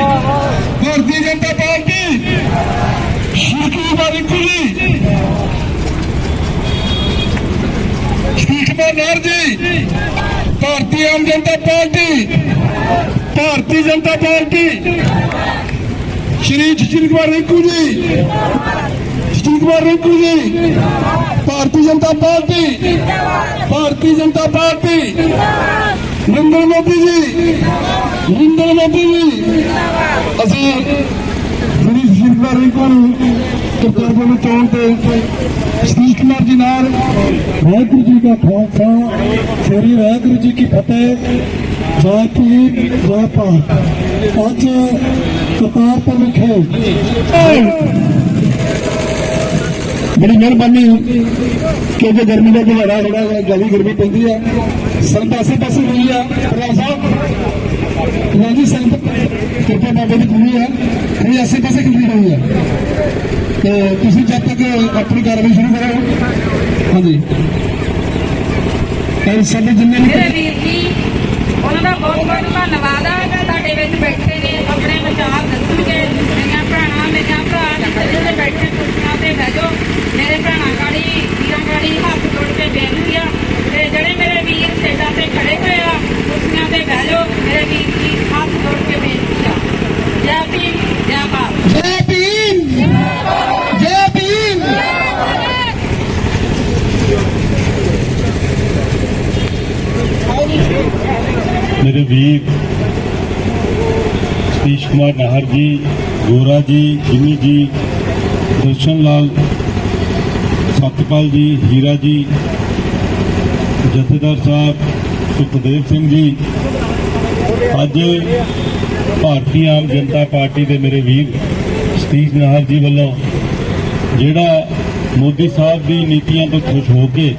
ਭਾਰਤੀ Janata party ਸ਼੍ਰੀ ਬਾਰਿਕੂ ਜੀ ਸ਼੍ਰੀ ਕੁਮਾਰ ਨਾਰ ji Bharatiya Aam Janata party Bharatiya Janata party Shri Shri Kumar Rinku ji Shri Kumar Rinku ji Bharatiya Janata party Bharatiya Janata party Narendra Modi ji Narendra Modi ਜੀ। ਅਸੀਂ ਸ਼੍ਰੀ ਸ਼੍ਰੀ ਕੁਮਾਰ ਰਿੰਕੂ ਨੂੰ ਕਰਤਾਰਪੁਰ ਨੂੰ ਤੇ ਸਤੀਸ਼ ਕੁਮਾਰ ਜੀ ਨਾਲ ਵਾਹਿਗੁਰੂ ਜੀ ਕਾ ਖਾਲਸਾ, ਸ੍ਰੀ ਵਾਹਿਗੁਰੂ ਜੀ ਕੀ ਫਤਿਹ, ਜੈ ਕੀ ਜੈ ਭਾਰਤ। ਅੱਜ ਕਰਤਾਰਪੁਰ ਵਿਖੇ ਬੜੀ ਮਿਹਰਬਾਨੀ ਕਿਉਂਕਿ ਗਰਮੀ ਦਾ ਜਿਹੜਾ ਥੋੜਾ ਜ਼ਿਆਦਾ ਗਰਮੀ ਪੈਂਦੀ ਹੈ। ਸੰਗਤ ਆਸੇ ਪਾਸੇ ਹੋਈ ਆ, ਪ੍ਰਧਾਨ ਸਾਹਿਬ। ਰਾਜੀ ਸੰਗਤ ਕਿਰਪਾ ਬਾਬੇ ਦੀ ਪੂਰੀ ਹੈ ਇਹ ਆਸੇ ਪਾਸੇ ਕਿੰਨੀ ਹੋਈ ਹੈ ਤੇ ਤੁਸੀਂ ਜਦ ਤੱਕ ਆਪਣੀ ਕਾਰਵਾਈ ਸ਼ੁਰੂ ਕਰੋ। ਹਾਂਜੀ। ਤੇ ਸਾਡੇ ਜਿੰਨੇ ਵੀ ਵੀਰ ਜੀ, ਉਹਨਾਂ ਦਾ ਬਹੁਤ ਬਹੁਤ ਧੰਨਵਾਦ ਆ। ਕਿ ਵਿੱਚ ਬੈਠੇ ਵਿਚਾਰ ਦੱਸਣਗੇ ਮੇਰੀਆਂ ਭੈਣਾਂ ਮੇਰੀਆਂ ਭਰਾ ਜਿੱਥੇ ਜਿੱਥੇ ਬੈਠੇ ਕੁਰਸੀਆਂ ਤੇ ਬਹਿ ਜਾਓ। ਮੇਰੇ ਭੈਣਾਂ ਗਾੜੀ ਵੀਰਾਂ ਗਾੜੀ ਹੱਥ ਜੋੜ ਕੇ ਬੇਨਤੀ ਆ ਤੇ ਜਿਹੜੇ ਮੇਰੇ ਵੀਰ ਸਟੇਜਾਂ ਤੇ ਖੜੇ ਹੋਏ ਆ ਕੁਰਸੀਆਂ ਤੇ ਬਹਿ ਜਾਓ ਮੇਰੇ ਵੀਰ ਜੀ ਹੱਥ ਜੋੜ ਕੇ ਬੇਨਤੀ ਆ। ਜੈ ਭੀਮ ਜੈ ਭਾਰਤ। ਜੈ ਭੀਮ ਜੈ ਭੀਮ। ਮੇਰੇ ਵੀਰ ਸਤੀਸ਼ ਕੁਮਾਰ ਨਾਹਰ ਜੀ, ਗੋਰਾ ਜੀ ਜਿਮੀ ਜੀ, ਦਰਸ਼ਨ ਲਾਲ, ਸਤਪਾਲ ਜੀ, ਹੀਰਾ ਜੀ, ਜਥੇਦਾਰ ਸਾਹਿਬ, ਸੁਖਦੇਵ ਸਿੰਘ ਜੀ। ਅੱਜ ਭਾਰਤੀ ਆਮ ਜਨਤਾ ਪਾਰਟੀ ਦੇ ਮੇਰੇ ਵੀਰ ਸਤੀਸ਼ ਨਾਹਰ ਜੀ ਵੱਲੋਂ ਜਿਹੜਾ ਮੋਦੀ ਸਾਹਿਬ ਦੀ ਨੀਤੀਆਂ ਤੋਂ ਖੁਸ਼ ਹੋ ਕੇ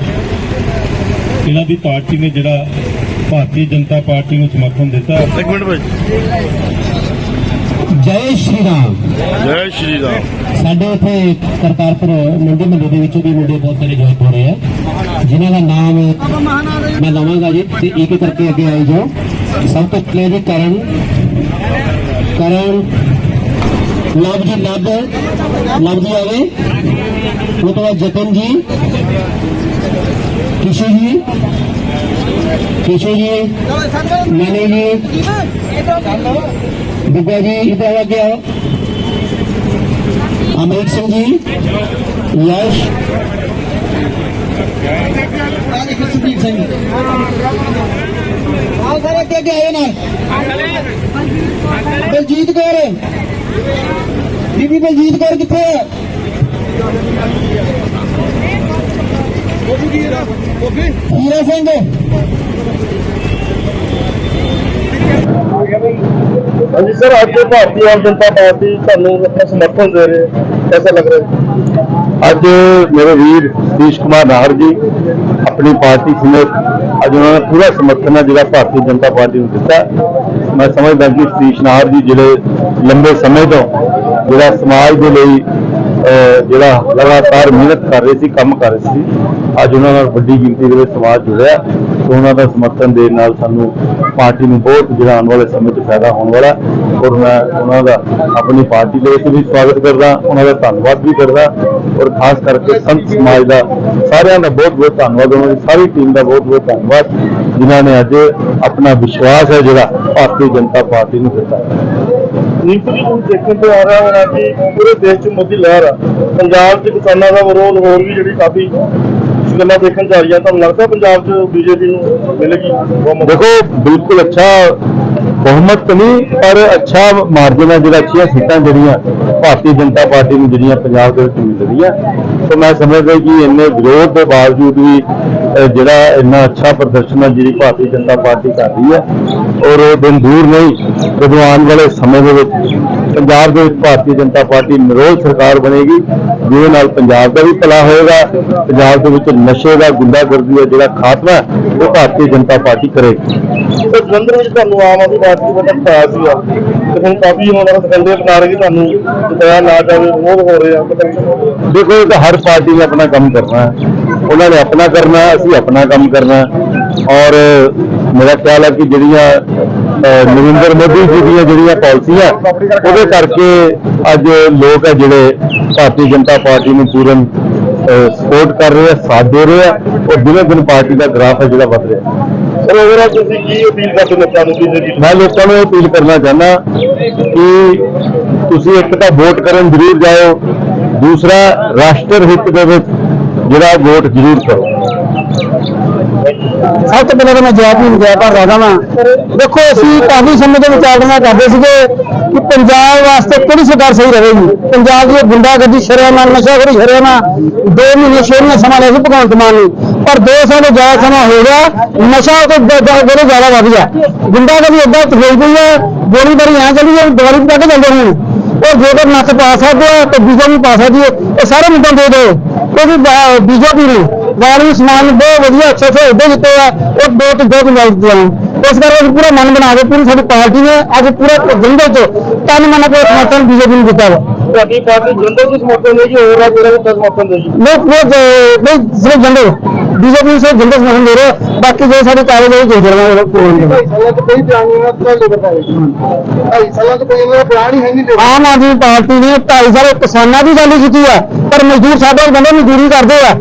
ਇਹਨਾਂ ਦੀ ਪਾਰਟੀ ਨੇ ਜਿਹੜਾ ਭਾਰਤੀ ਜਨਤਾ ਪਾਰਟੀ ਨੂੰ ਸਮਰਥਨ ਦਿੱਤਾ। ਇੱਕ ਮਿੰਟ ਭਾਈ। ਜੈ ਸ਼੍ਰੀ ਰਾਮ ਜੈ ਸ਼੍ਰੀ ਰਾਮ ਸਾਡੇ ਇੱਥੇ ਕਰਤਾਰਪੁਰ ਮੰਡੀ ਮਹੱਲੇ ਦੇ ਵਿੱਚੋਂ ਵੀ ਮੁੰਡੇ ਬਹੁਤ ਸਾਰੇ ਜੁਆਇਨ ਹੋ ਰਹੇ ਆ। ਜਿਨ੍ਹਾਂ ਦਾ ਨਾਮ ਮੈਂ ਲਵਾਂਗਾ ਜੀ ਤੇ ਇੱਕ ਇੱਕ ਕਰਕੇ ਅੱਗੇ ਆਈ ਜਾਓ। ਸਭ ਤੋਂ ਪਹਿਲੇ ਜੀ ਕਰਨ। ਕਰਨ। ਲਵ ਜੀ ਲਵ। ਲਵ ਜੀ ਆਵੇ। ਉਹ ਤੋਂ ਬਾਅਦ ਜਤਨ ਜੀ। ਕਿਸ਼ੂ ਜੀ। ਬੀਬਾ ਜੀ ਇਧਰ ਆ ਗਿਆ ਅਮਰੀਕ ਸਿੰਘ ਜੀ ਯਸ਼ ਆਰਿਕ ਸੁਦੀਪ ਸਿੰਘ ਆਓ ਸਾਰੇ ਅੱਗੇ ਅੱਗੇ ਆਏ ਨਾ ਬਲਜੀਤ ਕੌਰ ਬੀਬੀ ਬਲਜੀਤ ਕੌਰ ਕਿੱਥੇ ਹੈ ਹੀਰਾ ਸਿੰਘ ਹਾਂਜੀ ਸਰ, ਅੱਜ ਭਾਰਤੀ ਆਮ ਜਨਤਾ ਪਾਰਟੀ ਤੁਹਾਨੂੰ ਆਪਣਾ ਸਮਰਥਨ ਦੇ ਰਹੇ ਹੈ। ਐਸਾ ਲੱਗ ਰਿਹਾ ਹੈ। ਅੱਜ ਮੇਰੇ ਵੀਰ ਸਤੀਸ਼ ਕੁਮਾਰ ਨਾਹਰ ਜੀ ਆਪਣੀ ਪਾਰਟੀ ਸਮੇਤ ਅੱਜ ਉਹਨਾਂ ਨੇ ਪੂਰਾ ਸਮਰਥਨ ਹੈ, ਜਿਹੜਾ ਭਾਰਤੀ ਜਨਤਾ ਪਾਰਟੀ ਨੂੰ ਦਿੱਤਾ। ਮੈਂ ਸਮਝਦਾ ਕਿ ਸਤੀਸ਼ ਨਾਹਰ ਜੀ ਜਿਹੜੇ ਲੰਬੇ ਸਮੇਂ ਤੋਂ ਜਿਹੜਾ ਸਮਾਜ ਦੇ ਲਈ ਜਿਹੜਾ ਲਗਾਤਾਰ ਮਿਹਨਤ ਕਰ ਰਹੇ ਸੀ, ਕੰਮ ਕਰ ਰਹੇ ਸੀ, ਅੱਜ ਉਹਨਾਂ ਨਾਲ ਵੱਡੀ ਗਿਣਤੀ ਦੇ ਵਿੱਚ ਸਮਾਜ ਜੁੜਿਆ। ਉਹਨਾਂ ਦਾ ਸਮਰਥਨ ਦੇਣ ਨਾਲ ਸਾਨੂੰ ਪਾਰਟੀ ਨੂੰ ਬਹੁਤ ਜਿਹੜਾ ਆਉਣ ਵਾਲੇ ਸਮੇਂ 'ਚ ਫਾਇਦਾ ਹੋਣ ਵਾਲਾ। ਔਰ ਮੈਂ ਉਹਨਾਂ ਦਾ ਆਪਣੀ ਪਾਰਟੀ ਦੇ ਵਿੱਚ ਵੀ ਸਵਾਗਤ ਕਰਦਾ, ਉਹਨਾਂ ਦਾ ਧੰਨਵਾਦ ਵੀ ਕਰਦਾ। ਔਰ ਖਾਸ ਕਰਕੇ ਸੰਤ ਸਮਾਜ ਦਾ ਸਾਰਿਆਂ ਦਾ ਬਹੁਤ ਬਹੁਤ ਧੰਨਵਾਦ, ਉਹਨਾਂ ਦੀ ਸਾਰੀ ਟੀਮ ਦਾ ਬਹੁਤ ਬਹੁਤ ਧੰਨਵਾਦ, ਜਿਨ੍ਹਾਂ ਨੇ ਅੱਜ ਆਪਣਾ ਵਿਸ਼ਵਾਸ ਹੈ ਜਿਹੜਾ ਭਾਰਤੀ ਜਨਤਾ ਪਾਰਟੀ ਨੂੰ ਦਿੱਤਾ। ਨੀਤੀ ਜੀ ਨੂੰ ਦੇਖਣ ਤੋਂ ਆ ਰਿਹਾ ਹੈ ਕਿ ਪੂਰੇ ਦੇਸ਼ 'ਚ ਮੋਦੀ ਲਹਿਰ ਆ। ਪੰਜਾਬ 'ਚ ਕਿਸਾਨਾਂ ਦਾ ਵਿਰੋਧ ਹੋਰ ਵੀ ਜਿਹੜੀ ਕਾਫੀ ਗੱਲਾਂ ਦੇਖਣ ਚ ਆ ਰਹੀਆਂ। ਤੁਹਾਨੂੰ ਲੱਗਦਾ ਪੰਜਾਬ 'ਚ ਬੀਜੇਪੀ ਨੂੰ ਮਿਲੇਗੀ? ਦੇਖੋ, ਬਿਲਕੁਲ ਅੱਛਾ ਬਹੁਮਤ ਨਹੀਂ, ਪਰ ਅੱਛਾ ਮਾਰਜਨ ਹੈ ਜਿਹੜਾ, ਅੱਛੀਆਂ ਸੀਟਾਂ ਜਿਹੜੀਆਂ ਭਾਰਤੀ ਜਨਤਾ ਪਾਰਟੀ ਨੂੰ ਜਿਹੜੀਆਂ ਪੰਜਾਬ ਦੇ ਵਿੱਚ ਮਿਲ ਰਹੀਆਂ। ਤੇ ਮੈਂ ਸਮਝਦਾ ਕਿ ਇੰਨੇ ਵਿਰੋਧ ਦੇ ਬਾਵਜੂਦ ਵੀ ਜਿਹੜਾ ਇੰਨਾ ਅੱਛਾ ਪ੍ਰਦਰਸ਼ਨ ਹੈ ਜਿਹੜੀ ਭਾਰਤੀ ਜਨਤਾ ਪਾਰਟੀ ਕਰ ਰਹੀ ਹੈ, ਔਰ ਉਹ ਦਿਨ ਦੂਰ ਨਹੀਂ, ਜਦੋਂ ਆਉਣ ਵਾਲੇ ਸਮੇਂ ਦੇ ਵਿੱਚ ਪੰਜਾਬ ਦੇ ਵਿੱਚ ਭਾਰਤੀ ਜਨਤਾ ਪਾਰਟੀ ਨਿਰੋਲ ਸਰਕਾਰ ਬਣੇਗੀ ਜਿਹਦੇ ਨਾਲ ਪੰਜਾਬ ਦਾ ਵੀ ਭਲਾ ਹੋਏਗਾ ਪੰਜਾਬ ਦੇ ਵਿੱਚ ਨਸ਼ੇ ਦਾ ਗੁੰਡਾਗਰਦੀ ਦਾ ਜਿਹੜਾ ਖਾਤਮਾ ਉਹ ਭਾਰਤੀ ਜਨਤਾ ਪਾਰਟੀ ਕਰੇਗੀ। ਤੇ ਜਲੰਧਰ ਵਿੱਚ ਤੁਹਾਨੂੰ ਆਮ ਆਦਮੀ ਪਾਰਟੀ ਵੱਲੋਂ ਬਤਾਇਆ ਸੀਗਾ ਤੇ ਹੁਣ ਕਾਫੀ ਹੁਣ ਉਹਨਾਂ ਦੇ ਬਣਾ ਰਹੇ ਕਿ ਤੁਹਾਨੂੰ ਜਿਤਾਇਆ ਨਾ ਜਾਵੇ ਵਿਰੋਧ ਹੋ ਰਹੇ ਦੇਖੋ ਇਹ ਤਾਂ ਹਰ ਪਾਰਟੀ ਨੇ ਆਪਣਾ ਕੰਮ ਕਰਨਾ ਹੈ। ਉਹਨਾਂ ਨੇ ਆਪਣਾ ਕਰਨਾ ਹੈ, ਅਸੀਂ ਆਪਣਾ ਕੰਮ ਕਰਨਾ। ਔਰ ਮੇਰਾ ਖਿਆਲ ਹੈ ਕਿ ਜਿਹੜੀਆਂ ਨਰਿੰਦਰ ਮੋਦੀ ਜੀ ਦੀਆਂ ਜਿਹੜੀਆਂ ਪਾਲਿਸੀਆਂ ਉਹਦੇ ਕਰਕੇ ਅੱਜ ਲੋਕ ਆ ਜਿਹੜੇ ਭਾਰਤੀ ਜਨਤਾ ਪਾਰਟੀ ਨੂੰ ਪੂਰਨ ਸਪੋਰਟ ਕਰ ਰਹੇ ਆ ਸਾਥ ਦੇ ਰਹੇ ਆ ਔਰ ਦਿਨੋਂ ਦਿਨ ਪਾਰਟੀ ਦਾ ਗ੍ਰਾਫ ਹੈ ਜਿਹੜਾ ਵੱਧ ਰਿਹਾ। ਸਰ overall ਤੁਸੀਂ ਕੀ ਅਪੀਲ ਕਰਦੇ ਲੋਕਾਂ ਨੂੰ ਮੈਂ ਲੋਕਾਂ ਨੂੰ ਅਪੀਲ ਕਰਨਾ ਚਾਹੁੰਦਾ ਕਿ ਤੁਸੀਂ ਇੱਕ ਤਾਂ ਵੋਟ ਕਰਨ ਜ਼ਰੂਰ ਜਾਓ ਦੂਸਰਾ ਰਾਸ਼ਟਰ ਹਿੱਤ ਦੇ ਵਿੱਚ ਜਿਹੜਾ ਵੋਟ ਜ਼ਰੂਰ ਕਰੋ। ਸਭ ਤੋਂ ਪਹਿਲਾਂ ਤਾਂ ਮੈਂ ਜਵਾਬ ਨੂੰ ਜਵਾਬ ਭਰ ਰਹਾ ਵਾਂ ਦੇਖੋ, ਅਸੀਂ ਕਾਫੀ ਸਮੇਂ ਤੋਂ ਵਿਚਾਰਨਾ ਕਰਦੇ ਸੀਗੇ ਕਿ ਪੰਜਾਬ ਵਾਸਤੇ ਕਿਹੜੀ ਸਰਕਾਰ ਸਹੀ ਰਹੇਗੀ? ਪੰਜਾਬ ਦੀ ਗੁੰਡਾਗਰਦੀ, ਸ਼ਰੇਆਮ ਨਸ਼ਾਖੋਰੀ, ਸ਼ਰੇਆਮ ਦੋ ਮਹੀਨੇ, ਛੇ ਮਹੀਨੇ ਸਮਾਂ ਲਿਆ ਸੀ ਭਗਵੰਤ ਮਾਨ ਨੂੰ। ਪਰ ਦੋ ਸਾਲ ਤੋਂ ਜ਼ਿਆਦਾ ਸਮਾਂ ਹੋ ਗਿਆ, ਨਸ਼ਾ ਤੋਂ ਬੜੇ ਜ਼ਿਆਦਾ ਵੱਧ ਗਿਆ। ਗੁੰਡਾਗਰਦੀ ਏਦਾਂ ਹੋਈ ਗਈ ਹੈ, ਗੋਲੀਬਾਰੀ ਐਂ ਚੱਲੀ ਜਾਂਦੀ ਦੀਵਾਲੀ ਪਾ ਜਾਂਦੇ ਹੁਣ ਉਹ ਜੇਕਰ ਨੱਥ ਪਾ ਸਕਦੇ ਆ, ਤੇ ਬੀਜੇਪੀ ਪਾ ਸਕਦੀ ਹੈ। ਇਹ ਸਾਰੇ ਮੁੱਦਿਆਂ ਦੇ ਦਿਓ ਕਿਉਂਕਿ ਬੀਜੇਪੀ ਨੇ ਵਾਲੀ ਸਮਾਨ ਬਹੁਤ ਵਧੀਆ ਅੱਛੇ ਅੱਛੇ ਉੱਡੇ ਦਿੱਤੇ ਆ ਉਹ ਦੋ ਤੇ ਦੋ ਪੰਜਾਬ ਦਿੱਤੇ ਆ ਇਸ ਕਰਕੇ ਅਸੀਂ ਪੂਰਾ ਮਨ ਬਣਾ ਕੇ ਪੂਰੀ ਸਾਡੀ ਪਾਰਟੀ ਨੇ ਅੱਜ ਪੂਰਾ ਜੰਗਲ ਚ ਤਨ ਮਨ ਕੇ ਸਮਰਥਨ ਬੀਜੇਪੀ ਨੂੰ ਦਿੱਤਾ ਵਾ। ਤੁਹਾਡੀ ਪਾਰਟੀ ਜਨਰਲ ਨੂੰ ਸਮਰਥਨ ਦੇ ਜੀ ਹੋਰ ਆ ਜਿਹੜਾ ਵੀ ਸਮਰਥਨ ਦੇ ਜੀ ਲੋਕ ਨਹੀਂ ਸਿਰਫ ਜੰਗਲ। ਸੇ ਤੋਂ ਨਹੀਂ ਉਹਨਾਂ ਦਾ ਬਤਾਏ ਢਾਈ ਸਾਲਾਂ ਤੋਂ ਕੋਈ ਇਹਨਾਂ ਦਾ ਪਲਾਨ ਹੀ। ਹੈ ਨਹੀਂ ਆਮ ਆਦਮੀ ਪਾਰਟੀ ਨੇ 2.5 ਸਾਲ ਕਿਸਾਨਾਂ ਦੀ ਗੱਲ ਕੀਤੀ ਆ ਪਰ ਮਜ਼ਦੂਰ ਸਾਡੇ ਬੰਦੇ ਮਜ਼ਦੂਰੀ ਕਰਦੇ ਆ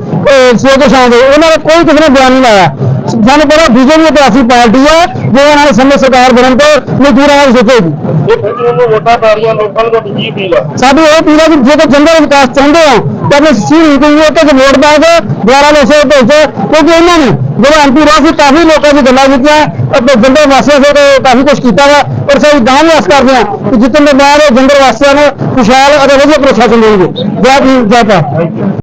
ਸਵੇਰ ਤੋਂ ਸ਼ਾਮ ਦੇ। ਉਹਨਾਂ ਦਾ ਕੋਈ ਕਿਸੇ ਨੇ ਬਿਆਨ ਨਹੀਂ ਲਾਇਆ। ਸਾਨੂੰ ਪਤਾ ਬੀਜੇਪੀ ਇੱਕ ਐਸੀ ਪਾਰਟੀ ਆ ਜਿਹਦੇ ਨਾਲ ਸਮੇਂ ਸਰਕਾਰ ਬਣਨ ਤੋਂ ਮਜ਼ਦੂਰਾਂ ਨਾਲ ਸੋਚੇਗੀ। ਇਹ ਫਿਰ ਨੂੰ ਵੋਟਾਂ ਪੈ ਰਹੀਆਂ ਲੋਕਾਂ ਨੂੰ ਕੀ ਅਪੀਲ ਆ। ਸਾਡੀ ਇਹ ਪੀੜਾ ਕਿ ਜੇ ਕੋਈ ਜੰਗਲ ਵਿਕਾਸ ਚਾਹੁੰਦੇ ਆ ਤਾਂ ਆਪਣੇ ਸੀਰੀ ਕੋਈ ਇੱਕ ਇੱਕ ਵੋਟ ਬੈਂਕ ਕੇ ਦੁਆਰਾ ਲੋਸੇ ਭੇਜੋ, ਕਿਉਂਕਿ ਇਹਨਾਂ ਨੇ ਜਿਹੜੇ ਐਮਪੀ ਰਹੇ ਸੀ ਕਾਫੀ ਲੋਕਾਂ ਦੀ ਗੱਲਾਂ ਕੀਤੀਆਂ, ਆਪਣੇ ਜੰਗਲ ਵਾਸੀਆਂ ਦੇ ਕਾਫੀ ਕੁਝ ਕੀਤਾ ਵਾ, ਔਰ ਸਾਡੀ ਗਾਂ ਵੀ ਆਸ ਕਰਦੇ ਆ ਕਿ ਜਿੱਤਣ ਦੇ ਬਾਅਦ ਜੰਗਲ ਵਾਸੀਆਂ ਨੂੰ ਖੁਸ਼ਹਾਲ ਅਤੇ ਵਧੀਆ ਪ੍ਰਸ਼ਾਸਨ ਦੇਣਗੇ। ਜੈ ਭੀਮ, ਜੈ ਭਾਰਤ।